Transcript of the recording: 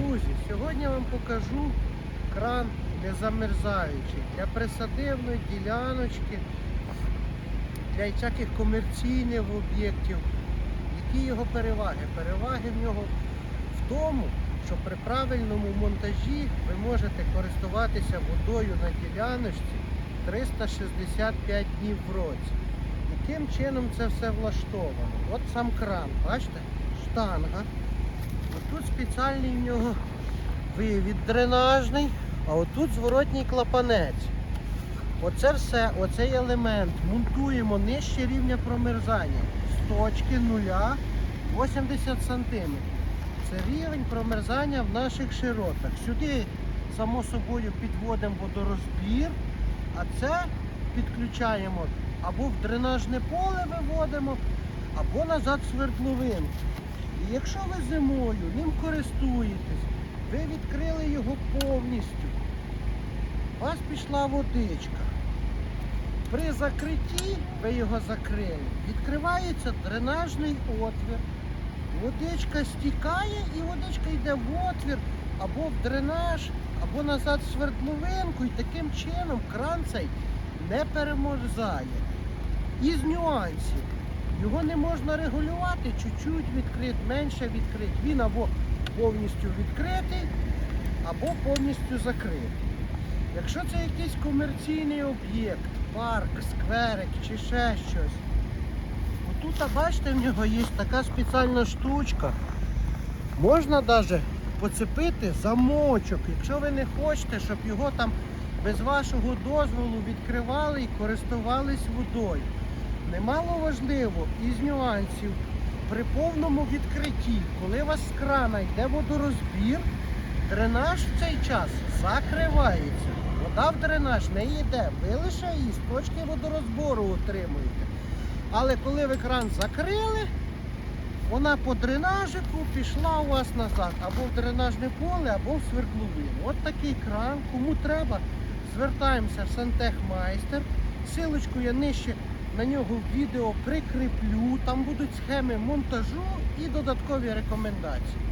Друзі, сьогодні я вам покажу кран незамерзаючий для присадивної діляночки, для всяких комерційних об'єктів. Які його переваги? Переваги в нього в тому, що при правильному монтажі ви можете користуватися водою на діляночці 365 днів в році. Яким чином це все влаштовано? От сам кран, бачите? Штанга. Отут спеціальний в нього вивід дренажний, а отут зворотній клапанець. Оце все, оцей елемент монтуємо нижче рівня промерзання. З точки нуля 80 см. Це рівень промерзання в наших широтах. Сюди, само собою, підводимо водорозбір, а це підключаємо або в дренажне поле виводимо, або назад в свердловинку. І якщо ви зимою ним користуєтесь, ви відкрили його повністю, у вас пішла водичка. При закритті ви його закрили, відкривається дренажний отвір. Водичка стікає і водичка йде в отвір або в дренаж, або назад в свердловинку. І таким чином кран цей не перемерзає. Із нюансів. Його не можна регулювати, чуть-чуть відкрит, менше відкрит. Він або повністю відкритий, або повністю закритий. Якщо це якийсь комерційний об'єкт, парк, скверик чи ще щось, отут, а бачите, в нього є така спеціальна штучка. Можна навіть поцепити замочок, якщо ви не хочете, щоб його там без вашого дозволу відкривали і користувались водою. Немало важливо із нюансів при повному відкритті, коли у вас з крана йде водорозбір, дренаж в цей час закривається. Вода в дренаж не йде, ви лише її з точки водорозбору отримуєте. Але коли ви кран закрили, вона по дренажику пішла у вас назад або в дренажне поле, або в свердловину. От такий кран, кому треба, звертаємося в Сантехмайстер. Силочку я нижче на нього відео прикріплю. Там будуть схеми монтажу і додаткові рекомендації.